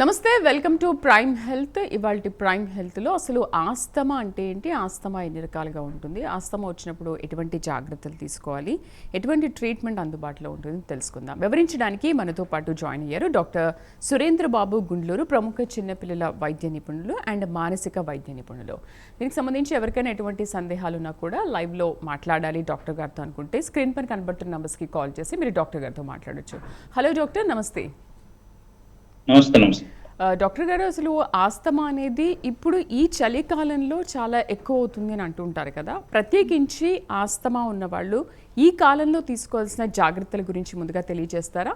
నమస్తే welcome to prime health. ఇవాళ prime హెల్త్లో అసలు ఆస్తమా అంటే ఏంటి? ఆస్తమా ఎన్ని రకాలుగా ఉంటుంది? ఆస్తమా వచ్చినప్పుడు ఎటువంటి జాగ్రత్తలు తీసుకోవాలి? ఎటువంటి ట్రీట్మెంట్ అందుబాటులో ఉంటుంది తెలుసుకుందాం. వివరించడానికి మనతో పాటు జాయిన్ అయ్యారు డాక్టర్ సురేంద్ర బాబు గుండ్లూరు ప్రముఖ చిన్నపిల్లల వైద్య నిపుణులు అండ్ మానసిక వైద్య నిపుణులు. దీనికి సంబంధించి ఎవరికైనా ఎటువంటి సందేహాలు ఉన్నా కూడా లైవ్లో మాట్లాడాలి డాక్టర్ గారితో అనుకుంటే స్క్రీన్ పైన కనబడుతున్న నెంబర్స్కి కాల్ చేసి మీరు డాక్టర్ గారితో మాట్లాడవచ్చు హలో డాక్టర్ నమస్తే. నమస్తే నమస్తే. డాక్టర్ గారు అసలు ఆస్తమా అనేది ఇప్పుడు ఈ చలికాలంలో చాలా ఎక్కువ అవుతుంది అని అంటుంటారు కదా. ప్రత్యేకించి ఆస్తమా ఉన్న వాళ్ళు ఈ కాలంలో తీసుకోవాల్సిన జాగ్రత్తల గురించి ముందుగా తెలియజేస్తారా?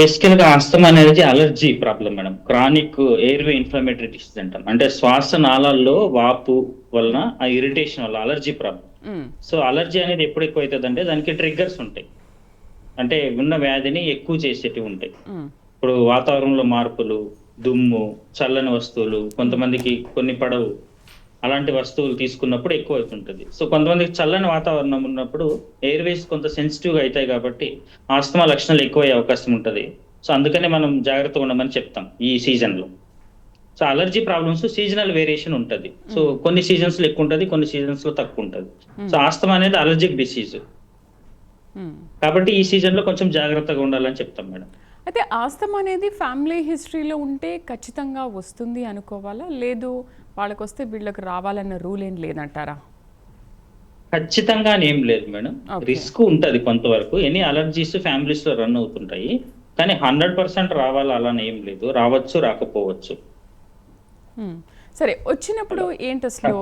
బేసికల్గా ఆస్తమా అనేది allergy problem madam. Chronic airway inflammatory disease అంటాం. అంటే శ్వాస నాళాల్లో వాపు వలన ఆ ఇరిటేషన్ వల్ల అలర్జీ ప్రాబ్లం. సో అలర్జీ అనేది ఎప్పుడు ఎక్కువ అవుతుంది అంటే దానికి ట్రిగ్గర్స్ ఉంటాయి. అంటే ఉన్న వ్యాధిని ఎక్కువ చేసేటివి ఉంటాయి. ఇప్పుడు వాతావరణంలో మార్పులు దుమ్ము చల్లని వస్తువులు కొంతమందికి కొన్ని పడవు. అలాంటి వస్తువులు తీసుకున్నప్పుడు ఎక్కువ అవుతుంటది. సో కొంతమందికి చల్లని వాతావరణం ఉన్నప్పుడు ఎయిర్వేస్ కొంత సెన్సిటివ్గా అవుతాయి కాబట్టి ఆస్తమా లక్షణాలు ఎక్కువ అయ్యే అవకాశం ఉంటది. సో అందుకనే మనం జాగ్రత్తగా ఉండమని చెప్తాం ఈ సీజన్లో so allergy problems seasonal variation ఉంటది. సో కొన్ని సీజన్స్లో ఎక్కువ ఉంటది కొన్ని సీజన్స్లో తక్కువ ఉంటది. సో ఆస్తమా అనేది అలర్జిక్ డిసీజ్. కాబట్టి ఈ సీజన్లో కొంచెం జాగ్రత్తగా ఉండాలని చెప్తాం మేడం. అయితే ఆస్తమా అనేది ఫ్యామిలీ హిస్టరీలో ఉంటే ఖచ్చితంగా వస్తుంది అనుకోవాలా? లేదు వాళ్ళకి వస్తే వీళ్ళకి రావాలన్న రూల్ ఏం లేదంటారా? ఖచ్చితంగా ఏం లేదు మేడం. రిస్క్ ఉంటది కొంతవరకు. ఎనీ అలర్జీస్ ఫ్యామిలీస్లో రన్ అవుతుంటాయి. కానీ హండ్రెడ్ పర్సెంట్ రావాలి అలానే ఏం లేదు. రావచ్చు రాకపోవచ్చు. సరే వచ్చినప్పుడు ఏంటి అసలు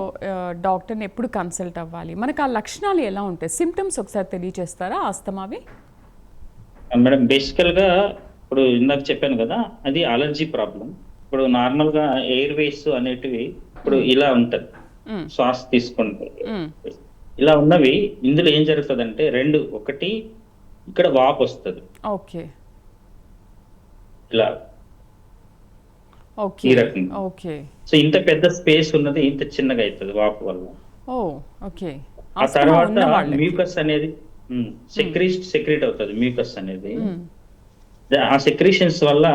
డాక్టర్ని ఎప్పుడు కన్సల్ట్ అవ్వాలి? మనకు ఆ లక్షణాలు ఎలా ఉంటాయి? సిమ్టమ్స్ ఒకసారి తెలియజేస్తారా ఆస్తమావి? మేడం బేసికల్గా ఇప్పుడు ఇందాక చెప్పాను కదా అది అలర్జీ ప్రాబ్లం ఇప్పుడు నార్మల్గా ఎయిర్ వేస్ అనేటివి ఇప్పుడు ఇలా ఉంటది. మ్మ్. శ్వాస తీసుకుంటే. మ్మ్. ఇలా ఉన్నవి ఇందులో ఏం జరుగుతుందంటే రెండు ఒకటి ఇక్కడ వాపు వస్తుంది. ఓకే. ఇలా ఈ రకంగా. ఓకే సో ఇంత పెద్ద స్పేస్ ఉన్నది ఇంత చిన్నగా అవుతుంది వాపు వల్ల. ఓ ఓకే ఆ తర్వాత మ్యూకస్ అనేది సెక్రీట్ సెక్రీట్ అవుతుంది మ్యూకస్ అనేది. మ్మ్. ఆ సెక్రీషన్స్ వల్ల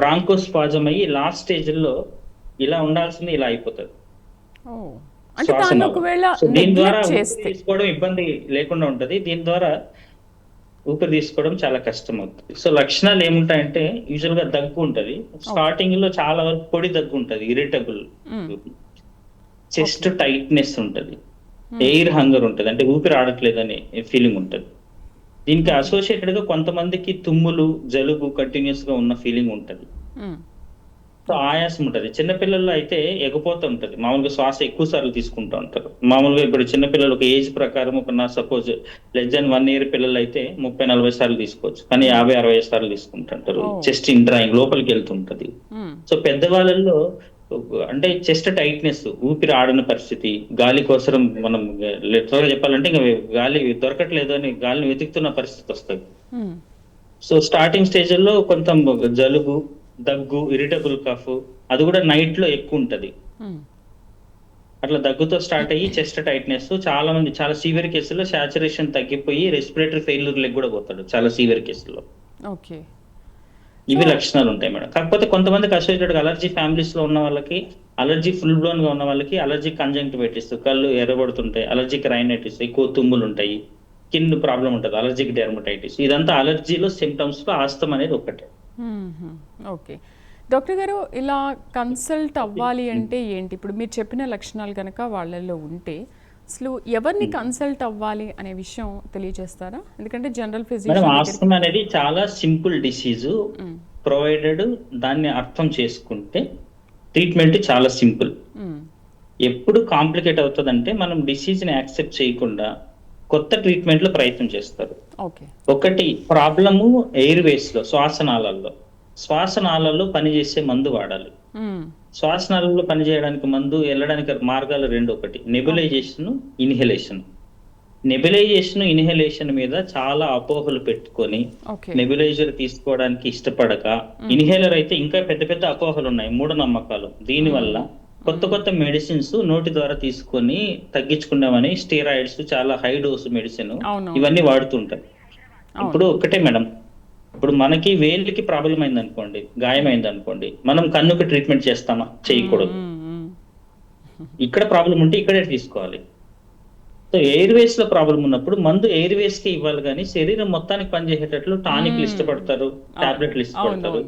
బ్రాంకోస్పాజం అయ్యి లాస్ట్ స్టేజ్లో ఇలా ఉండాల్సింది ఇలా అయిపోతుంది. సో దీని ద్వారా తీసుకోవడం ఇబ్బంది లేకుండా ఉంటది. దీని ద్వారా ఊపిరి తీసుకోవడం చాలా కష్టం అవుతుంది సో లక్షణాలు ఏముంటాయంటే యూజువల్గా దగ్గు ఉంటది. స్టార్టింగ్లో చాలా వరకు పొడి దగ్గు ఉంటది ఇరిటబుల్. చెస్ట్ టైట్నెస్ ఉంటది. ఎయిర్ హంగర్ ఉంటది. అంటే ఊపిరి ఆడట్లేదు అనే ఫీలింగ్ ఉంటది. దీనికి అసోసియేటెడ్గా కొంతమందికి తుమ్ములు జలుబు కంటిన్యూస్గా ఉన్న ఫీలింగ్ ఉంటది. సో ఆయాసం ఉంటది. చిన్నపిల్లల్లో అయితే ఎగపోత ఉంటది. మామూలుగా శ్వాస ఎక్కువ సార్లు తీసుకుంటూ ఉంటారు. మామూలుగా ఇప్పుడు చిన్నపిల్లలు ఒక ఏజ్ ప్రకారం ఒక నా suppose less than one year పిల్లలు అయితే ముప్పై నలభై సార్లు తీసుకోవచ్చు. కానీ యాభై అరవై సార్లు తీసుకుంటుంటారు. చెస్ట్ ఇంట్రాయింగ్ లోపలికి వెళ్తుంటది. సో పెద్దవాళ్ళల్లో అంటే చెస్ట్ టైట్నెస్ ఊపిరి ఆడని పరిస్థితి గాలి కోసం మనం లిటరల్ చెప్పాలంటే ఇంకా గాలి దొరకట్లేదు అని గాలిని వెతుకుతున్న పరిస్థితి వస్తుంది. సో స్టార్టింగ్ స్టేజ్లో కొంత జలుబు దగ్గు ఇరిటబుల్ కఫ్ అది కూడా నైట్లో ఎక్కువ ఉంటది. అట్లా దగ్గుతో స్టార్ట్ అయ్యి చెస్ట్ టైట్నెస్ చాలా మంది చాలా సీవియర్ కేసుల్లో సాచురేషన్ తగ్గిపోయి రెస్పిరేటరీ ఫెయిల్యూర్ లెగ్ కూడా పోతాడు చాలా సీవియర్ కేసుల్లో. ఓకే. ఇవి లక్షణాలు ఉంటాయి మేడం. కాకపోతే కొంతమందికి అసోసియేటెడ్ అలర్జీ ఫ్యామిలీస్లో ఉన్న వాళ్ళకి అలర్జీ ఫుల్ బ్లోన్గా ఉన్న వాళ్ళకి అలర్జీ కంజంక్టివైటిస్ కళ్ళు ఎర్రబడుతుంటాయి అలర్జిక్ రైనైటిస్ ఎక్కువ తుమ్ములు ఉంటాయి స్కిన్ ప్రాబ్లం ఉంటుంది అలర్జిక్ డెర్మటైటిస్. ఇదంతా అలర్జీలో సిమ్టమ్స్లో ఆస్తం అనేది ఒకటే. ఓకే. డాక్టర్ గారు ఇలా కన్సల్ట్ అవ్వాలి అంటే ఏంటి? ఇప్పుడు మీరు చెప్పిన లక్షణాలు కనుక వాళ్ళల్లో ఉంటే అసలు ఎవరిని కన్సల్ట్ అవ్వాలి అనే విషయం తెలియజేస్తారా? ఎందుకంటే జనరల్ ఫిజిషియన్ అనేది చాలా సింపుల్ డిసీజ్. ప్రొవైడెడ్ దాన్ని అర్థం చేసుకుంటే ట్రీట్మెంట్ చాలా సింపుల్. ఎప్పుడు కాంప్లికేట్ అవుతుందంటే మనం డిసీజ్ని యాక్సెప్ట్ చేయకుండా కొత్త ట్రీట్మెంట్లో ప్రయత్నం చేస్తారు. ఒకటి ప్రాబ్లము ఎయిర్ వేస్లో శ్వాసనాళాల్లో. శ్వాసనాళాల్లో పనిచేసే మందు వాడాలి. శ్వాసనాళాల్లో పనిచేయడానికి మందు వెళ్ళడానికి మార్గాలు రెండు ఒకటి. Nebulisation inhalation. నెబులైజేషన్ ఇన్హలేషన్ మీద చాలా అపోహలు పెట్టుకొని నెబులైజర్ తీసుకోవడానికి ఇష్టపడక ఇన్హేలర్ అయితే ఇంకా పెద్ద పెద్ద అపోహలు ఉన్నాయి మూఢనమ్మకాలు. దీని వల్ల కొత్త కొత్త మెడిసిన్స్ నోటి ద్వారా తీసుకొని తగ్గించుకున్నామని స్టీరాయిడ్స్ చాలా హై డోస్ మెడిసిన్ ఇవన్నీ వాడుతుంటారు. ఇప్పుడు ఒకటే మేడం ఇప్పుడు మనకి వేలికి ప్రాబ్లం అయింది అనుకోండి గాయమైంది అనుకోండి మనం కన్నుకి ట్రీట్మెంట్ చేస్తామా? చేయకూడదు. ఇక్కడ ప్రాబ్లం ఉంటే ఇక్కడే తీసుకోవాలి. సో ఎయిర్ వేస్లో ప్రాబ్లం ఉన్నప్పుడు మందు ఎయిర్ వేస్కి ఇవ్వాలి కానీ శరీరం మొత్తానికి పనిచేసేటట్లు టానిక్లు. ఇష్టపడతారు టాబ్లెట్లు ఇష్టపడతారు.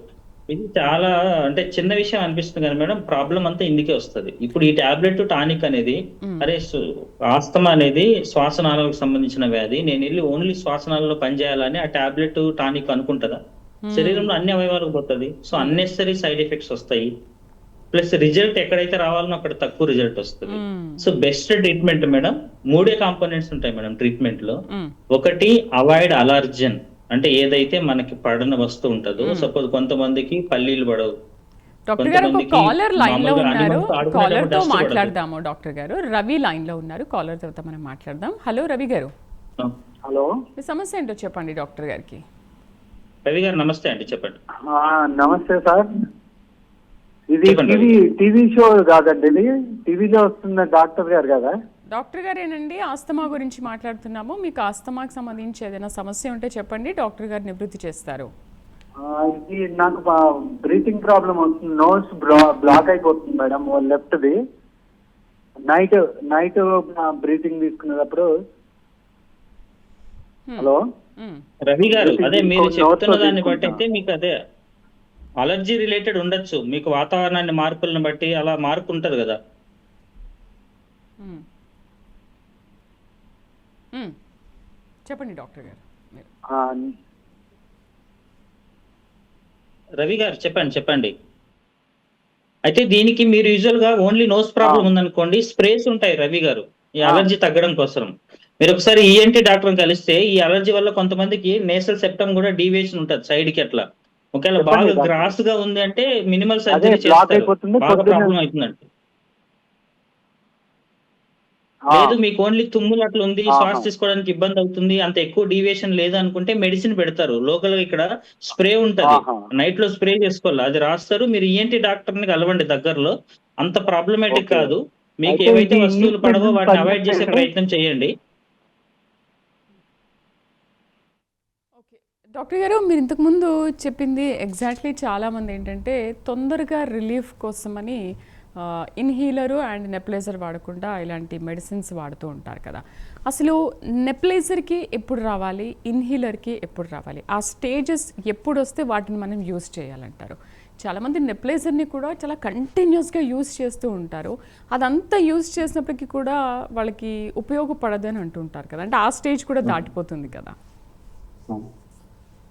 ఇది చాలా అంటే చిన్న విషయం అనిపిస్తుంది కానీ మేడం ప్రాబ్లం అంతా ఇందుకే వస్తది. ఇప్పుడు ఈ టాబ్లెట్ టానిక్ అనేది. అరే ఆస్తమా అనేది శ్వాసనాళాలకు సంబంధించిన వ్యాధి. నేను వెళ్ళి ఓన్లీ శ్వాసనాళలో పనిచేయాలని ఆ టాబ్లెట్ టానిక్ అనుకుంటుందా. శరీరంలో అన్ని అవయవాలకు పోతుంది. సో అన్నెసరీ సైడ్ ఎఫెక్ట్స్ వస్తాయి. ప్లస్ రిజల్ట్ ఎక్కడైతే రావాలనో అక్కడ తక్కువ రిజల్ట్ వస్తుంది. సో బెస్ట్ ట్రీట్మెంట్ మేడం మూడే కాంపోనెంట్స్ ఉంటాయి మేడం ట్రీట్మెంట్లో. ఒకటి అవాయిడ్ అలర్జన్ అంటే ఏదైతే మనకి పడన వస్తువు ఉంటుందో. సపోజ్ కొంతమందికి పల్లీలు పడవు. డాక్టర్ గారు ఒక కాలర్ లైన్లో ఉన్నారు. కాలర్తో. మాట్లాడదాము డాక్టర్ గారు. రవి లైన్లో ఉన్నారు. కాలర్ తర్వాత మనం మాట్లాడదాం. హలో రవి గారు. హలో. మీ సమస్య ఏంటో చెప్పండి డాక్టర్ గారికి. రవి గారు నమస్తే అండి చెప్పండి. ఆ, నమస్తే సార్. ఇది. టీవీ టీవీ షో కాదండి ఇది. టీవీలో వస్తున్న డాక్టర్ గారు కదా. డాక్టర్ గారేనండి ఆస్తమా గురించి మాట్లాడుతున్నాము మీకు ఆస్తమాకి సంబంధించి ఏదైనా సమస్య ఉంటే చెప్పండి డాక్టర్ గారు నివృత్తి చేస్తారు ఆ, ఇది నాకు బ్రీతింగ్ ప్రాబ్లం వస్తుంది నోస్ బ్లాక్ అయిపోతుంది మేడం లెఫ్ట్ది నైట్ నైట్ బ్రీతింగ్ తీసుకునేటప్పుడు. హలో. రవి గారు అదే మీరు. చెప్తున్న దాన్ని బట్టి. అయితే మీకు అదే అలర్జీ రిలేటెడ్ ఉండొచ్చు మీకు వాతావరణాన్ని మార్పులను బట్టి అలా మార్పు ఉంటది కదా. చెప్పండి డాక్టర్ గారు. రవి గారు చెప్పండి చెప్పండి. అయితే దీనికి మీరు యూజువల్గా ఓన్లీ నోస్ ప్రాబ్లం ఉందనుకోండి స్ప్రేస్ ఉంటాయి రవి గారు ఈ. అలర్జీ తగ్గడం కోసం. మీరు ఒకసారి ఈఎన్టీ డాక్టర్ కలిస్తే ఈ అలర్జీ వల్ల కొంతమందికి నేసల్ సెప్టమ్ కూడా డీవియేషన్ ఉంటుంది సైడ్కి అట్లా. ఒకవేళ బాగా. గ్రాస్గా ఉంది అంటే మినిమల్ సర్జరీ చేస్తారు. బాగా ప్రాబ్లం అవుతుందంటే. లేదు మీకు ఓన్లీ తుమ్ములు అట్లా ఉంది. శ్వాస తీసుకోవడానికి ఇబ్బంది అవుతుంది అంత ఎక్కువ డీవియేషన్ లేదు అనుకుంటే మెడిసిన్ పెడతారు. లోకల్గా ఇక్కడ స్ప్రే ఉంటది. నైట్లో స్ప్రే చేసుకోవాలి. అది రాస్తారు. మీరు ఈఎన్టీ డాక్టర్ని కలవండి దగ్గరలో. అంత ప్రాబ్లమేటిక్. కాదు. మీకు ఏవైతే వస్తువులు పడవో వాటిని అవాయిడ్ చేసే ప్రయత్నం చేయండి. ఓకే. డాక్టర్ గారు మీరు ఇంతకుముందు చెప్పింది ఎగ్జాక్ట్లీ చాలామంది ఏంటంటే తొందరగా రిలీఫ్ కోసమని ఇన్హీలరు అండ్ నెప్లైజర్ వాడకుండా ఇలాంటి మెడిసిన్స్ వాడుతూ ఉంటారు కదా. అసలు నెప్లైజర్కి ఎప్పుడు రావాలి? ఇన్హీలర్కి ఎప్పుడు రావాలి? ఆ స్టేజెస్ ఎప్పుడు వస్తే వాటిని మనం యూస్ చేయాలంటారు? చాలామంది నెప్లైజర్ని కూడా చాలా కంటిన్యూస్గా యూస్ చేస్తూ ఉంటారు. అదంతా యూస్ చేసినప్పటికీ కూడా వాళ్ళకి ఉపయోగపడదని అంటుంటారు కదా. అంటే ఆ స్టేజ్ కూడా దాటిపోతుంది కదా.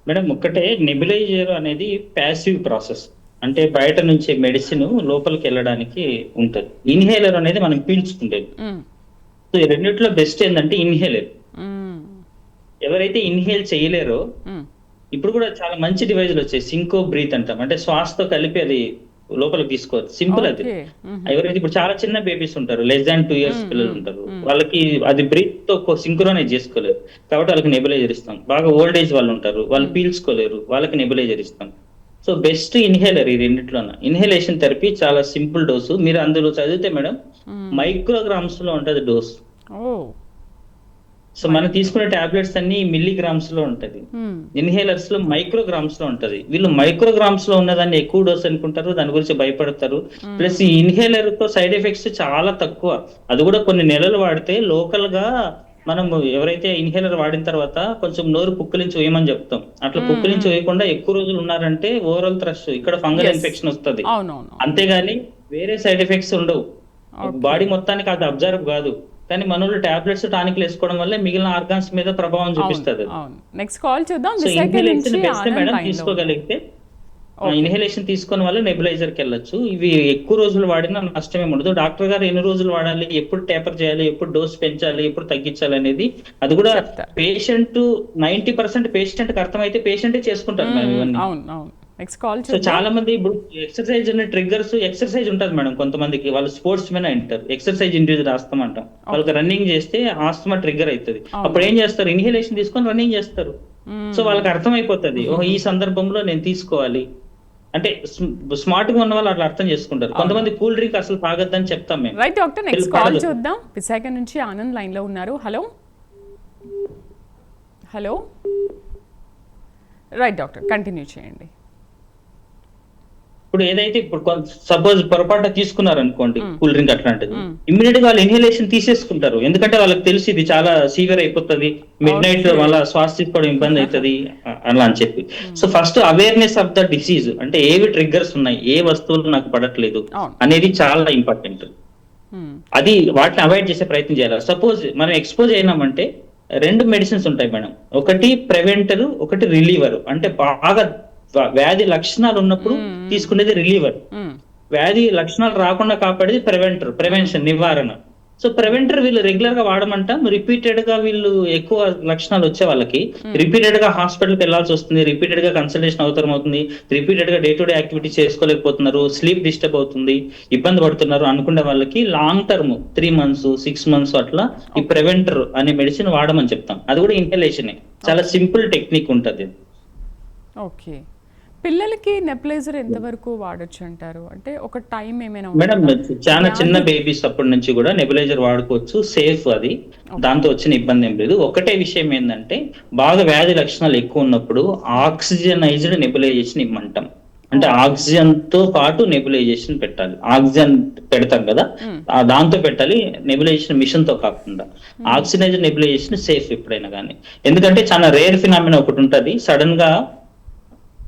మేడం ఒక్కటే నెబిలైజర్ అనేది ప్యాసివ్ ప్రాసెస్. అంటే బయట నుంచి మెడిసిన్ లోపలికి వెళ్ళడానికి ఉంటది ఇన్హేలర్ అనేది మనం పీల్చుకుంటేది. సో ఈ రెండిట్లో బెస్ట్ ఏంటంటే ఇన్హేలర్. ఎవరైతే ఇన్హేల్ చేయలేరో. ఇప్పుడు కూడా చాలా మంచి డివైజ్లు వచ్చాయి సింకో బ్రీత్ అంటాం అంటే శ్వాసతో కలిపి అది లోపలికి తీసుకోవచ్చు సింపుల్ అది. ఎవరైతే ఇప్పుడు చాలా చిన్న బేబీస్ ఉంటారు లెస్ దాన్ టూ ఇయర్స్ పిల్లలు ఉంటారు. వాళ్ళకి అది బ్రీత్తో సింక్రోనైజ్ చేసుకోలేరు కాబట్టి వాళ్ళకి నెబులైజర్ ఇస్తాం బాగా ఓల్డ్ ఏజ్ వాళ్ళు ఉంటారు వాళ్ళు. పీల్చుకోలేరు వాళ్ళకి నెబులైజర్ ఇస్తాం సో బెస్ట్ ఇన్హేలర్ ఈ రెండిట్లో ఇన్హేలేషన్ థెరపీ చాలా సింపుల్ డోసు మీరు అందులో చదివితే మేడం. మైక్రోగ్రామ్స్లో ఉంటది డోస్ సో మనం తీసుకునే టాబ్లెట్స్ అన్ని మిల్లీగ్రామ్స్లో ఉంటది. ఇన్హేలర్స్లో మైక్రోగ్రామ్స్లో ఉంటది. వీళ్ళు మైక్రోగ్రామ్స్లో ఉన్నదాన్ని ఎక్కువ డోస్ అనుకుంటారు దాని గురించి భయపడతారు. ప్లస్ ఈ ఇన్హేలర్తో సైడ్ ఎఫెక్ట్స్ చాలా తక్కువ. అది కూడా కొన్ని నెలలు వాడితే లోకల్గా మనం ఎవరైతే ఇన్హేలర్ వాడిన తర్వాత కొంచెం నోరు పుక్కిలించి వేయమని చెప్తాం అట్లా. పుక్కిలించి వేయకుండా ఎక్కువ రోజులు ఉన్నారంటే ఓవరాల్ థ్రష్ ఇక్కడ ఫంగల్. ఇన్ఫెక్షన్ వస్తది అంతేగాని వేరే సైడ్ ఎఫెక్ట్స్ ఉండవు. బాడీ మొత్తానికి అది అబ్జర్వ్ కాదు కానీ మనోళ్ళు టాబ్లెట్స్ టానిక్లు వేసుకోవడం వల్ల మిగిలిన ఆర్గాన్స్ మీద ప్రభావం చూపిస్తుంది నెక్స్ట్ కాల్ చూద్దాం తీసుకోగలిగితే. ఇన్హేలేషన్ తీసుకున్న వల్ల నెబులైజర్కి వెళ్ళొచ్చు. ఇవి ఎక్కువ రోజులు వాడినా నష్టం ఏమి ఉండదు. డాక్టర్ గారు ఎన్ని రోజులు వాడాలి ఎప్పుడు టేపర్ చేయాలి ఎప్పుడు డోస్ పెంచాలి ఎప్పుడు తగ్గించాలి అనేది అది కూడా. పేషెంట్ నైన్టీ పర్సెంట్ పేషెంట్కి అర్థమైతే పేషెంటే చేసుకుంటారు మేడం. ఇవన్నీ. సో చాలా మంది ఇప్పుడు ఎక్సర్సైజ్ ట్రిగ్గర్స్ ఎక్సర్సైజ్ ఉంటుంది మేడం కొంతమందికి. వాళ్ళు స్పోర్ట్స్ మెన్ అంటారు. ఎక్సర్సైజ్ ఇండ్యూస్ ఆస్తమా అంటాం వాళ్ళకి రన్నింగ్ చేస్తే ఆస్తమా ట్రిగ్గర్ అవుతుంది. అప్పుడు ఏం చేస్తారు? ఇన్హేలేషన్ తీసుకొని రన్నింగ్ చేస్తారు. సో వాళ్ళకి అర్థమైపోతుంది. ఓహో ఈ సందర్భంలో నేను తీసుకోవాలి. అంటే స్మార్ట్గా ఉన్న వాళ్ళు అట్లా అర్థం చేసుకుంటారు. కొంతమంది కూల్ డ్రింక్ అసలు తాగొద్దని చెప్తాం మేము. Right doctor next call. చూద్దాం. విశాఖ నుంచి ఆనంద్ లైన్లో ఉన్నారు. Hello hello right doctor continue చేయండి. ఇప్పుడు ఏదైతే ఇప్పుడు సపోజ్ పొరపాటు తీసుకున్నారు అనుకోండి. కూల్ డ్రింక్ అట్లాంటిది. ఇమ్మీడియట్గా వాళ్ళు ఇన్హలేషన్ తీసేసుకుంటారు. ఎందుకంటే వాళ్ళకి తెలిసి ఇది చాలా సీవియర్ అయిపోతుంది. Midnight. వాళ్ళ శ్వాస తీసుకోవడం ఇబ్బంది అవుతుంది అలా అని చెప్పి. So first awareness of the disease అంటే ఏవి ట్రిగ్గర్స్ ఉన్నాయి ఏ వస్తువులు నాకు పడట్లేదు అనేది చాలా ఇంపార్టెంట్. అది వాటిని అవాయిడ్ చేసే ప్రయత్నం చేయాలి. సపోజ్ మనం ఎక్స్పోజ్ అయినామంటే రెండు మెడిసిన్స్ ఉంటాయి మేడం. ఒకటి ప్రివెంటర్ ఒకటి రిలీవర్ అంటే బాగా వ్యాధి లక్షణాలు ఉన్నప్పుడు. తీసుకునేది రిలీవర్. వ్యాధి లక్షణాలు రాకుండా కాపాడేది ప్రివెంటర్ ప్రివెన్షన్ నివారణ. సో ప్రివెంటర్ వీళ్ళు రెగ్యులర్గా వాడమంటాం రిపీటెడ్గా వీళ్ళు ఎక్కువ లక్షణాలు వచ్చే వాళ్ళకి రిపీటెడ్గా హాస్పిటల్కి వెళ్ళాల్సి వస్తుంది రిపీటెడ్గా కన్సల్టేషన్ అవసరం అవుతుంది రిపీటెడ్గా డే టు డే యాక్టివిటీ చేసుకోలేకపోతున్నారు స్లీప్ డిస్టర్బ్ అవుతుంది ఇబ్బంది పడుతున్నారు అనుకునే వాళ్ళకి long term three months six months అట్లా ఈ ప్రివెంటర్ అనే మెడిసిన్ వాడమని చెప్తాం. అది కూడా ఇన్హలేషన్ చాలా సింపుల్ టెక్నిక్ ఉంటది. ఓకే పిల్లలకి నెప్లైజర్ ఎంతవరకు వాడొచ్చు అంటారు? అంటే ఒక టైం ఏమైనా మేడం? చాలా చిన్న బేబీస్ అప్పటి నుంచి కూడా నెబులైజర్ వాడుకోవచ్చు. సేఫ్ అది. దాంతో వచ్చిన ఇబ్బంది ఏం లేదు. ఒకటే విషయం ఏంటంటే బాగా వ్యాధి లక్షణాలు ఎక్కువ ఉన్నప్పుడు ఆక్సిజనైజ్డ్ నెబులైజేషన్ ఇమ్మంటాం. అంటే ఆక్సిజన్తో పాటు నెబులైజేషన్ పెట్టాలి. ఆక్సిజన్ పెడతాం కదా? దాంతో పెట్టాలి నెబులైజేషన్ మిషన్తో కాకుండా ఆక్సిజనైజ్డ్ నెబులైజేషన్ సేఫ్ ఎప్పుడైనా కానీ ఎందుకంటే చాలా రేర్ ఫినామినా ఒకటి ఉంటది. సడన్గా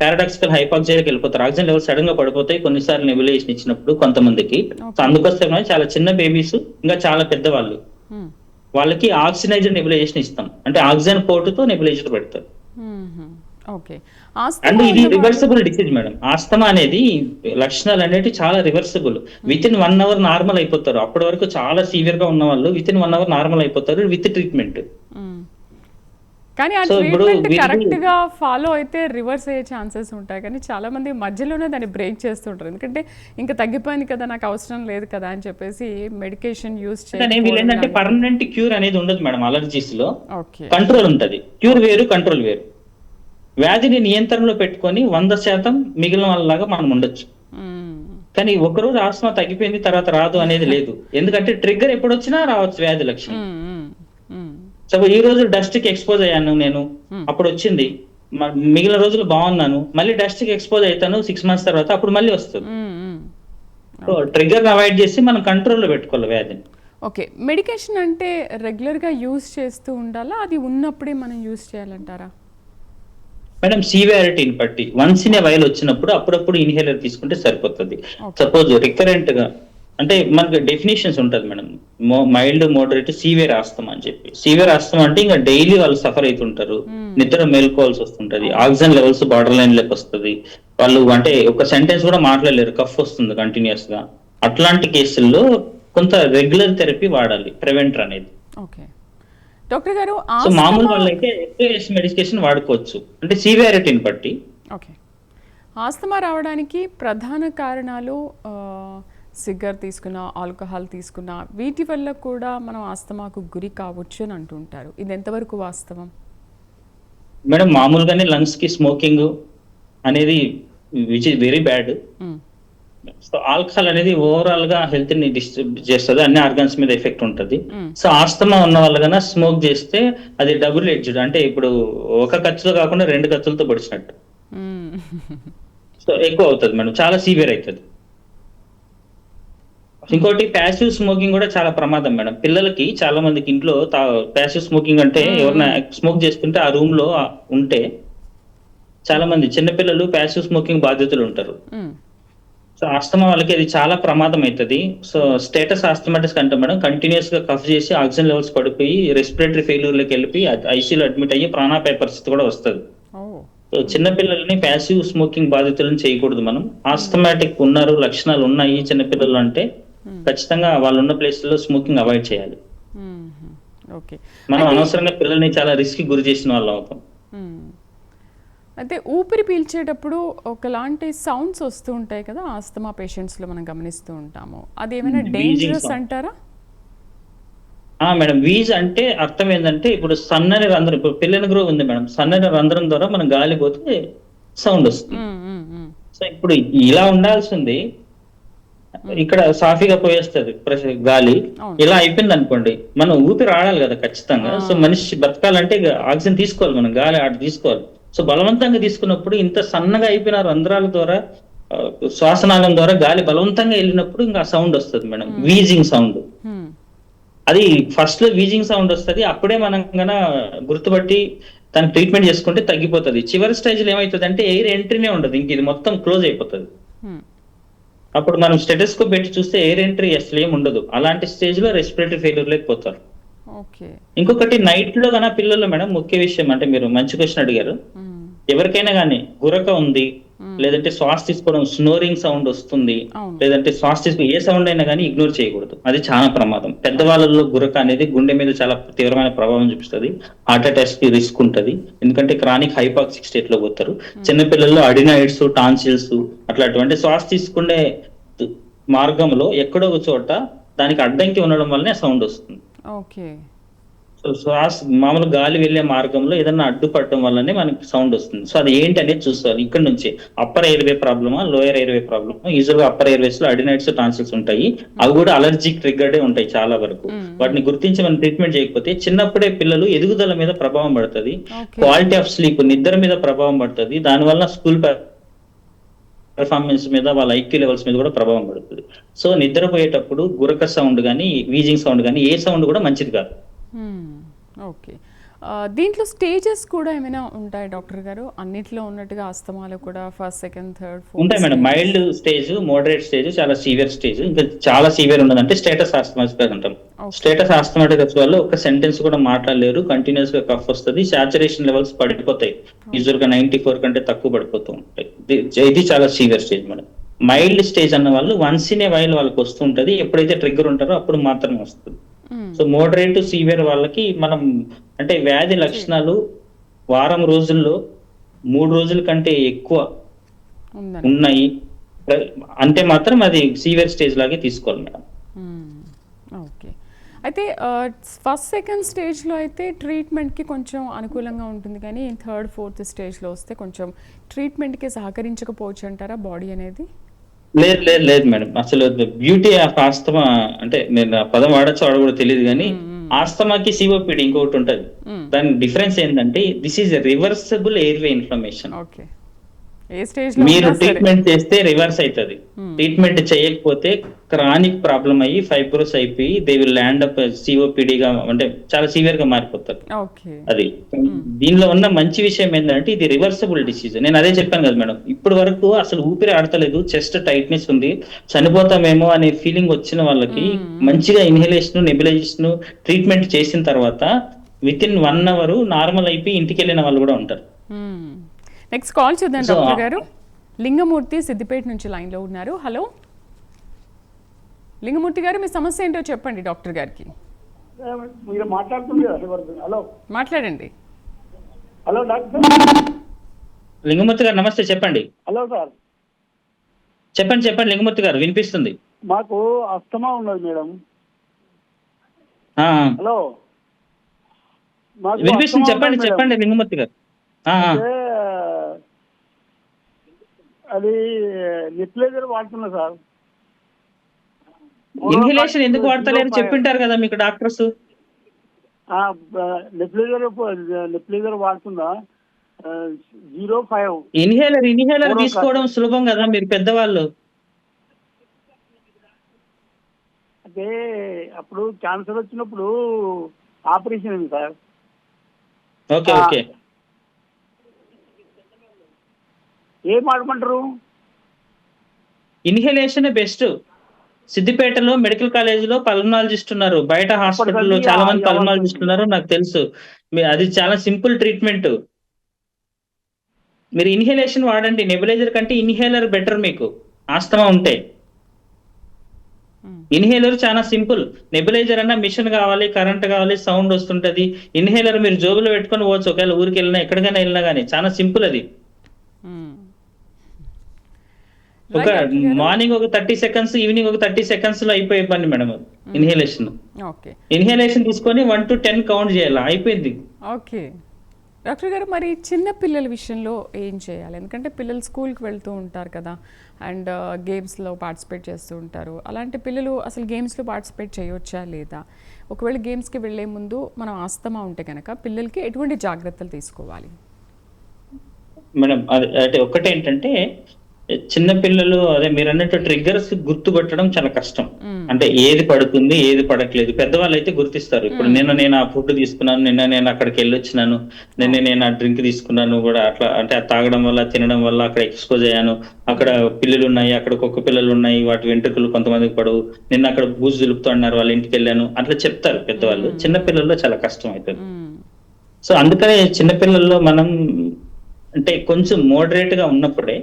పారాడాక్సికల్ హైపాక్సియాకి వెళ్ళిపోతారు. ఆక్సిజన్ లెవెల్ సడన్గా పడిపోతాయి. కొన్నిసార్లు నెబులేషన్ ఇచ్చినప్పుడు కొంతమందికి. సో అందుకోసమే చాలా చిన్న బేబీస్ ఇంకా చాలా పెద్దవాళ్ళు. మ్మ్. వాళ్ళకి ఆక్సిజనైజర్ నెబులైజేషన్ ఇస్తాం. అంటే ఆక్సిజన్ పోర్టుతో నెబులైజర్ పెడతారు. అండ్ ఆస్తమా ఇది రివర్సబుల్ డిసీజ్ మేడం ఆస్తమా అనేది లక్షణాలు అనేవి చాలా reversible within one hour normal అయిపోతారు. అప్పటి వరకు చాలా సివియర్గా ఉన్న వాళ్ళు within one hour normal అయిపోతారు విత్ ట్రీట్మెంట్. కానీ ఆ ట్రీట్మెంట్ కరెక్ట్గా ఫాలో అయితే రివర్స్ అయ్యే ఛాన్సెస్ ఉంటాయి. కానీ చాలా మంది మధ్యలోనే దాన్ని బ్రేక్ చేస్తుంటారు. ఎందుకంటే ఇంకా తగ్గిపోయింది కదా నాకు అవసరం లేదు కదా అని చెప్పేసి మెడికేషన్ వీళ్ళు ఏంటంటే పర్మనెంట్ క్యూర్ అనేది ఉండదు మేడం అలర్జీస్లో కంట్రోల్ ఉంటది. క్యూర్ వేరు కంట్రోల్ వేరు. వ్యాధిని నియంత్రణలో పెట్టుకొని వంద శాతం మిగిలిన వాళ్ళలాగా మనం ఉండొచ్చు. కానీ ఒకరోజు ఆస్తమా తగ్గిపోయింది తర్వాత రాదు అనేది లేదు. ఎందుకంటే ట్రిగ్గర్ ఎప్పుడు వచ్చినా రావచ్చు వ్యాధి లక్షణం. సో ఈ రోజు డస్ట్కి ఎక్స్పోజ్ అయ్యాను నేను. Hmm. అప్పుడు వచ్చింది. మిగిలిన రోజులు బాగున్నాను. మళ్ళీ డస్ట్కి ఎక్స్పోజ్ అవుతాను సిక్స్ మంత్స్ తర్వాత. అప్పుడు మళ్ళీ వస్తుంది. సో ట్రిగ్గర్ అవాయిడ్ చేసి మనం కంట్రోల్లో పెట్టుకోవాలి వ్యాధిని. ఓకే మెడికేషన్ అంటే రెగ్యులర్గా యూజ్ చేస్తూ ఉండాలా? అది ఉన్నప్పుడే మనం యూజ్ చేయాలంటారా? మేడం సివియారిటీని బట్టి. వన్స్ ఇన్ ఏ వైల్ వచ్చినప్పుడు అప్పుడప్పుడు ఇన్హేలర్ తీసుకుంటే సరిపోతుంది. సపోజ్ రికరెంట్గా అంటే మనకి డెఫినేషన్స్ ఉంటుంది madam mild moderate severe asthma అని చెప్పి. సీవియర్ ఆస్తమా అంటే ఇంకా డైలీ వాళ్ళు సఫర్ అవుతుంటారు Hmm. నిద్ర మేల్కోవాల్సి వస్తుంటది. ఆక్సిజన్ లెవెల్స్ బార్డర్ లైన్ లెక్క వస్తుంది. వాళ్ళు అంటే ఒక సెంటెన్స్ కూడా మాట్లాడలేరు. కఫ్ వస్తుంది కంటిన్యూస్గా అట్లాంటి కేసుల్లో కొంత రెగ్యులర్ థెరపీ వాడాలి. ప్రివెంటర్ అనేది. ఓకే డాక్టర్ గారు సో మామూలు వాళ్ళైతే ఎస్ఏఎస్ మెడికేషన్ వాడుకోవచ్చు. అంటే సివియారిటీని బట్టి. ఓకే ఆస్తమా రావడానికి ప్రధాన కారణాలు ఆ, సిగర్ తీసుకున్న ఆల్కహాల్ తీసుకున్న వీటి వల్ల కూడా మనం ఆస్తమాకు గురి కావచ్చు అని అంటుంటారు ఇది ఎంతవరకు వాస్తవం మేడం మామూలుగానే లంగ్స్కి స్మోకింగ్ అనేది which is very bad. So alcohol అనేది ఓవరాల్గా హెల్త్ని డిస్టర్బ్ చేస్తుంది అన్ని ఆర్గన్స్ మీద ఎఫెక్ట్ ఉంటుంది. సో ఆస్తమా ఉన్న వాళ్ళు కన్నా స్మోక్ చేస్తే అది డబుల్ ఎడ్జ్డ్ అంటే ఇప్పుడు ఒక ఖర్చుతో కాకుండా రెండు ఖర్చులతో పొడిచినట్టు. సో ఎక్కువ అవుతుంది మేడం చాలా సీవియర్ అవుతుంది ఇంకోటి ప్యాసివ్ స్మోకింగ్ కూడా చాలా ప్రమాదం మేడం. పిల్లలకి చాలా మందికి ఇంట్లో ప్యాసివ్ స్మోకింగ్ అంటే ఎవరైనా స్మోక్ చేస్తుంటే ఆ రూమ్లో ఉంటే చాలా మంది చిన్నపిల్లలు ప్యాసివ్ స్మోకింగ్ బాధితులు ఉంటారు. సో ఆస్తమా వాళ్ళకి అది చాలా ప్రమాదం అవుతుంది సో స్టేటస్ ఆస్తమాటిస్ కంటే మేడం కంటిన్యూస్గా కఫ్ చేసి ఆక్సిజన్ లెవెల్స్ పడిపోయి రెస్పిరేటరీ ఫెయిల్యూర్లోకి వెళ్ళి ఐసీలో అడ్మిట్ అయ్యి ప్రాణాపాయ పరిస్థితి కూడా వస్తుంది. ఓ. సో చిన్న పిల్లల్ని ప్యాసివ్ స్మోకింగ్ బాధితులను చేయకూడదు మనం. ఆస్తమాటిక్ ఉన్నారు లక్షణాలు ఉన్నాయి చిన్న పిల్లలు అంటే ఖచ్చితంగా వాళ్ళు ఉన్న ప్లేస్లో స్మోకింగ్ అవాయిడ్ చేయాలి. ఓకే మనం అనవసరంగా పిల్లల్ని చాలా రిస్క్ గురి చేసిన వాళ్ళం అవుతాం. మ్మ్. అయితే ఊపిరి పీల్చేటప్పుడు ఒకలాంటి సౌండ్స్ వస్తూ ఉంటాయి కదా ఆస్తమా పేషెంట్స్లో మనం గమనిస్తూ ఉంటాము. అది ఏమైనా డేంజరస్. అంటారా? ఆ మేడం వీజ్ అంటే అర్థం ఏంటంటే ఇప్పుడు సన్నని రంధ్రం ఇప్పుడు పిల్లల గ్రో ఉంది మేడం. సన్నని రంధ్రం ద్వారా మనం గాలి పోతే సౌండ్ వస్తుంది. సో ఇప్పుడు ఇలా ఉండాల్సింది ఇక్కడ సాఫీగా పోయేస్తుంది గాలి. ఇలా అయిపోయింది అనుకోండి మనం ఊపిరి ఆడాలి కదా ఖచ్చితంగా. సో మనిషి బతకాలంటే ఆక్సిజన్ తీసుకోవాలి మనం గాలి ఆడ తీసుకోవాలి. సో బలవంతంగా తీసుకున్నప్పుడు ఇంత సన్నగా అయిపోయిన రంధ్రాల ద్వారా శ్వాసనాళం ద్వారా గాలి బలవంతంగా వెళ్ళినప్పుడు ఇంకా సౌండ్ వస్తుంది మేడం. Wheezing sound. అది ఫస్ట్లో వీజింగ్ సౌండ్ వస్తుంది అప్పుడే మనం గన గుర్తుపట్టి దాని ట్రీట్మెంట్ చేసుకుంటే తగ్గిపోతుంది. చివరి స్టేజ్లో ఏమవుతుంది అంటే ఎయిర్ ఎంట్రీనే ఉండదు ఇంక ఇది మొత్తం క్లోజ్ అయిపోతుంది. అప్పుడు మనం స్టెటస్కోప్ పెట్టి చూస్తే ఎయిర్ ఎంట్రీ అసలు ఏం ఉండదు అలాంటి స్టేజ్లో రెస్పిరేటరీ ఫెయిల్యూర్ లేకపోతారు ఇంకొకటి నైట్లో కన్నా పిల్లలు మేడం ముఖ్య విషయం అంటే మీరు మంచి క్వశ్చన్ అడిగారు. ఎవరికైనా కానీ గురక ఉంది. లేదంటే శ్వాస తీసుకోవడం స్నోరింగ్ సౌండ్ వస్తుంది. లేదంటే శ్వాస తీసుకో ఏ సౌండ్ అయినా కానీ ఇగ్నోర్ చేయకూడదు. అది చాలా ప్రమాదం. పెద్దవాళ్ళలో గురక అనేది గుండె మీద చాలా తీవ్రమైన ప్రభావం చూపిస్తుంది. హార్ట్ అటాక్స్కి రిస్క్ ఉంటది. ఎందుకంటే క్రానిక్ హైపాక్సిక్ స్టేట్లో పోతారు. చిన్నపిల్లల్లో అడినాయిడ్స్ టాన్సిల్స్ అట్లాంటివంటి శ్వాస తీసుకునే మార్గంలో ఎక్కడో ఒక చోట దానికి అడ్డంకి ఉండడం వల్లనే సౌండ్ వస్తుంది. ఓకే సో శ్వాస మామూలు గాలి వెళ్ళే మార్గంలో ఏదన్నా అడ్డుపడటం వల్లనే మనకి సౌండ్ వస్తుంది. సో అది ఏంటి అనేది చూసుకోవాలి ఇక్కడ నుంచి అప్పర్ ఎయిర్వే ప్రాబ్లమా లోయర్ ఎయిర్వే ప్రాబ్లమా? యూజువల్గా అప్పర్ ఎయిర్వేస్లో అడినైట్స్ టాన్సిల్స్ ఉంటాయి. అవి కూడా అలర్జిక్ ట్రిగ్గర్డే ఉంటాయి చాలా వరకు. వాటిని గుర్తించి మనం ట్రీట్మెంట్ చేయకపోతే చిన్నప్పుడే పిల్లలు ఎదుగుదల మీద ప్రభావం పడుతుంది. క్వాలిటీ ఆఫ్ స్లీప్ నిద్ర మీద ప్రభావం పడుతుంది. దానివల్ల స్కూల్ పెర్ఫార్మెన్స్ మీద వాళ్ళ ఐక్యూ లెవెల్స్ మీద కూడా ప్రభావం పడుతుంది. సో నిద్రపోయేటప్పుడు గురక సౌండ్ కానీ వీజింగ్ సౌండ్ కానీ ఏ సౌండ్ కూడా మంచిది కాదు. ఓకే ఆ, దీంట్లో స్టేజెస్ కూడా ఏమైనా ఉంటాయి డాక్టర్ గారు? అన్నిట్లో ఉన్నట్టుగా అస్తమాలో కూడా ఫస్ట్ సెకండ్ థర్డ్ ఉంటాయి madam. Mild stage moderate stage చాలా సీవియర్ స్టేజ్ ఇంకా చాలా సీవియర్ ఉన్నదంటే స్టేటస్ ఆస్తమాటిక్ అంటాం. Okay. స్టేటస్ ఆస్తమాటిక్ వల్ల ఒక సెంటెన్స్ కూడా మాట్లాడలేరు. కంటిన్యూస్గా కఫ్ వస్తుంది. సాచురేషన్ లెవెల్స్ పడిపోతాయి. యూజువల్గా నైన్టీ ఫోర్ కంటే తక్కువ పడిపోతూ ఉంటాయి. ఇది- చాలా severe stage madam. Mild stage అన్న వాళ్ళు వన్స్ ఇన్ ఏ వైల్ వాళ్ళకి వస్తుంటది ఎప్పుడైతే ట్రిగ్గర్ ఉంటారో అప్పుడు మాత్రమే వస్తుంది. సో మోడరేట్ సీవియర్ వాళ్ళకి మనం అంటే వ్యాధి లక్షణాలు వారం రోజుల్లో మూడు రోజుల కంటే ఎక్కువ ఉన్నాయి. అంటే మాత్రం అది సీవియర్ స్టేజ్ లాగే తీసుకోవాలి మేడం. మ్మ్. ఓకే. అయితే ఫస్ట్ సెకండ్ స్టేజ్లో అయితే ట్రీట్మెంట్కి కొంచెం అనుకూలంగా ఉంటుంది కానీ థర్డ్ ఫోర్త్ స్టేజ్లో వస్తే కొంచెం ట్రీట్మెంట్కి సహకరించకపోవచ్చు అంటారా బాడీ అనేది? లేదు లేదు లేదు మేడం. అసలు బ్యూటీ ఆఫ్ ఆస్తమా అంటే నేను ఆ పదం వాడచ్చు వాడ కూడా తెలియదు కానీ ఆస్తమాకి సిఓపిడి ఇంకొకటి ఉంటది. దాని డిఫరెన్స్ ఏంటంటే this is reversible airway inflammation okay. మీరు ట్రీట్మెంట్ చేస్తే రివర్స్ అవుతుంది. ట్రీట్మెంట్ చేయకపోతే క్రానిక్ ప్రాబ్లం అయ్యి ఫైబ్రోస్ అయిపోయి దే విల్ ల్యాండ్ అప్ సిఓపిడిగా అంటే చాలా సివియర్గా మారిపోతారు అది. దీనిలో ఉన్న మంచి విషయం ఏంటంటే ఇది రివర్సబుల్ డిసీజ్. నేను అదే చెప్పాను కదా మేడం. ఇప్పటి వరకు అసలు ఊపిరి ఆడతలేదు చెస్ట్ టైట్నెస్ ఉంది చనిపోతామేమో అనే ఫీలింగ్ వచ్చిన వాళ్ళకి మంచిగా ఇన్హలేషన్ నెబిలైజేషన్ ట్రీట్మెంట్ చేసిన తర్వాత within one hour normal అయిపోయి ఇంటికి వెళ్ళిన వాళ్ళు కూడా ఉంటారు. నెక్స్ట్ కాల్ చూద్దాం డాక్టర్ గారు. లింగమూర్తి సిద్దిపేట నుంచి లైన్లో ఉన్నారు. హలో. లింగమూర్తి గారు మీ సమస్య ఏంటో చెప్పండి డాక్టర్ గారికి. మీరు మాట్లాడుతుంది? హలో. మాట్లాడండి. Hello doctor. లింగమూర్తి గారు నమస్తే చెప్పండి. Hello sir. చెప్పండి చెప్పండి లింగమూర్తి గారు వినిపిస్తుంది. మాకు అస్తమా ఉన్నది మేడం. ఆ, హలో. మాకు వినిపిస్తుంది చెప్పండి. చెప్పండి లింగమూర్తి గారు. అది నిప్లేజర్ వాడుతున్నా సార్. ఇన్హిలేషన్ ఎందుకు వాడతలేరు చెప్పింటారు కదా మీకు డాక్టర్స్? నిప్లేజర్ నిప్లేజర్ వాడుతున్నా జీరో ఫైవ్. ఇన్హేలర్ ఇన్హేలర్ తీసుకోవడం సులభం కదా మీరు పెద్దవాళ్ళు? అంటే అప్పుడు క్యాన్సర్ వచ్చినప్పుడు ఆపరేషన్ అయింది సార్. ఓకే. ఓకే. ఏం ఆడమంటారు? Inhalation best. సిద్దిపేటలో మెడికల్ కాలేజ్లో పల్మనాలజిస్ట్ ఉన్నారు బయట హాస్పిటల్లో చాలా మంది పల్మనాలజిస్ట్ ఉన్నారు నాకు తెలుసు. అది చాలా సింపుల్ ట్రీట్మెంట్. మీరు ఇన్హలేషన్ వాడండి. నెబులైజర్ కంటే ఇన్హేలర్ బెటర్ మీకు. ఆస్తమా ఉంటే. ఇన్హేలర్ చాలా సింపుల్. నెబులైజర్ అన్న మిషన్ కావాలి కరెంట్ కావాలి సౌండ్ వస్తుంటది. ఇన్హేలర్ మీరు జోబులో పెట్టుకొని పోవచ్చు. ఒకవేళ ఊరికి వెళ్ళినా ఎక్కడికైనా వెళ్ళినా కానీ చాలా సింపుల్ అది మ్మ్. ఒక? మార్నింగ్ ఒక థర్టీ సెకండ్స్ ఈవినింగ్ ఒక థర్టీ సెకండ్స్లో అయిపోయే పని మేడం ఇన్హేలేషన్ ఓకే ఇన్హేలేషన్ తీసుకొని వన్ టు టెన్ కౌంట్ చేయాలి. అయిపోయింది. ఓకే డాక్టర్ గారు మరి చిన్న పిల్లల విషయంలో ఏం చేయాలి? ఎందుకంటే పిల్లలు స్కూల్కి వెళ్తూ ఉంటారు కదా అండ్ గేమ్స్లో పార్టిసిపేట్ చేస్తూ ఉంటారు. అలాంటి పిల్లలు అసలు గేమ్స్లో పార్టిసిపేట్ చేయవచ్చా లేదా? ఒకవేళ గేమ్స్కి వెళ్ళే ముందు మనం ఆస్తమా ఉంటే కనుక పిల్లలకి ఎటువంటి జాగ్రత్తలు తీసుకోవాలి? మేడం అది అంటే ఒక్కటేంటంటే చిన్న పిల్లలు అదే మీరు అన్నట్టు ట్రిగ్గర్స్ గుర్తుపట్టడం చాలా కష్టం. అంటే ఏది పడుతుంది ఏది పడట్లేదు. పెద్దవాళ్ళు అయితే గుర్తిస్తారు. ఇప్పుడు నిన్న నేను ఆ ఫుడ్ తీసుకున్నాను నిన్న నేను అక్కడికి వెళ్ళొచ్చినాను నిన్న నేను ఆ డ్రింక్ తీసుకున్నాను కూడా. అట్లా అంటే తాగడం వల్ల తినడం వల్ల అక్కడ ఎక్స్పోజ్ అయ్యాను. అక్కడ పిల్లలు ఉన్నాయి అక్కడ కుక్క పిల్లలు ఉన్నాయి వాటి వెంట్రుకలు కొంతమందికి పడవు. నిన్న అక్కడ బూజు దులుపుతూ అన్నారు వాళ్ళ ఇంటికి వెళ్ళాను. అట్లా చెప్తారు పెద్దవాళ్ళు. చిన్న పిల్లల్లో చాలా కష్టం అవుతుంది. సో అందుకనే చిన్నపిల్లల్లో మనం అంటే కొంచెం మోడరేట్గా ఉన్నప్పుడే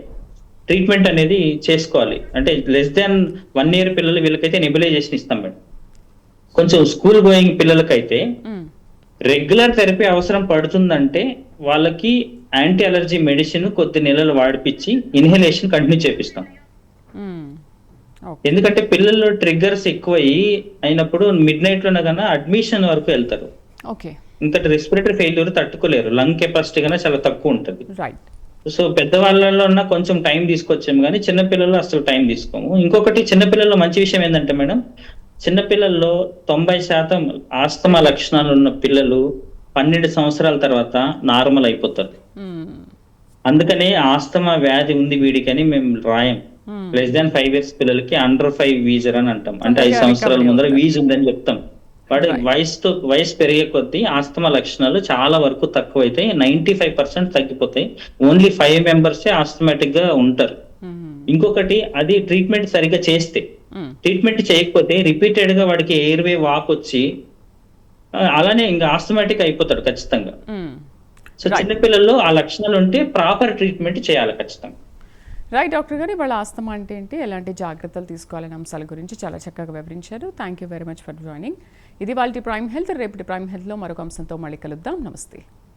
ట్రీట్మెంట్ అనేది చేసుకోవాలి. అంటే లెస్ దాన్ వన్ ఇయర్ పిల్లలు వీళ్ళకైతే నెబులైజేషన్ ఇస్తాం మేడం. కొంచెం స్కూల్ గోయింగ్ పిల్లలకైతే. రెగ్యులర్ థెరపీ అవసరం పడుతుందంటే వాళ్ళకి యాంటీ అలర్జీ మెడిసిన్ కొద్ది నెలలు వాడిపించి ఇన్హలేషన్ కంటిన్యూ చేపిస్తాం. ఎందుకంటే పిల్లల్లో ట్రిగ్గర్స్ ఎక్కువయ్యి అయినప్పుడు మిడ్ నైట్లోనే కన్నా అడ్మిషన్ వరకు వెళ్తారు. ఓకే. ఇంతటి రెస్పిరేటరీ ఫెయిల్యూర్ తట్టుకోలేరు. లంగ్ కెపాసిటీ కన్నా చాలా తక్కువ ఉంటుంది. రైట్ సో పెద్దవాళ్ళలో ఉన్న కొంచెం టైం తీసుకొచ్చాము కానీ చిన్నపిల్లల్లో అసలు టైం తీసుకోము ఇంకొకటి చిన్నపిల్లల్లో మంచి విషయం ఏంటంటే మేడం చిన్నపిల్లల్లో తొంభై శాతం ఆస్తమా లక్షణాలు ఉన్న పిల్లలు పన్నెండు సంవత్సరాల తర్వాత నార్మల్ అయిపోతారు. అందుకనే ఆస్తమా వ్యాధి ఉంది వీడికని మేము రాయం. లెస్ దాన్ ఫైవ్ ఇయర్స్ పిల్లలకి అండర్ ఫైవ్ వీజర్ అని అంటాం అంటే ఐదు సంవత్సరాల ముందర. వీజ్ ఉందని చెప్తాం వాడు. వయసుతో వయసు పెరిగే కొద్దీ ఆస్తమా లక్షణాలు చాలా వరకు తక్కువైతాయి నైన్టీ ఫైవ్ పర్సెంట్ తగ్గిపోతాయి ఓన్లీ ఫైవ్ మెంబర్స్ ఆస్తమాటిక్గా ఉంటారు. ఇంకొకటి అది ట్రీట్మెంట్ సరిగ్గా చేస్తే. ట్రీట్మెంట్ చేయకపోతే రిపీటెడ్గా వాడికి ఎయిర్ వే వాక్ వచ్చి అలానే ఇంకా ఆస్తమాటిక్ అయిపోతాడు ఖచ్చితంగా. సో. చిన్నపిల్లల్లో ఆ లక్షణాలు ఉంటే ప్రాపర్ ట్రీట్మెంట్ చేయాలి ఖచ్చితంగా రైట్ డాక్టర్ గారు ఇవాళ ఆస్తమా అంటే ఏంటి ఎలాంటి జాగ్రత్తలు తీసుకోవాలనే అంశాల గురించి చాలా చక్కగా వివరించారు thank you very much for joining ఇది వాళ్ళ ప్రైమ్ హెల్త్ రేపటి ప్రైమ్ హెల్త్లో మరొక అంశంతో మళ్ళీ కలుద్దాం. నమస్తే.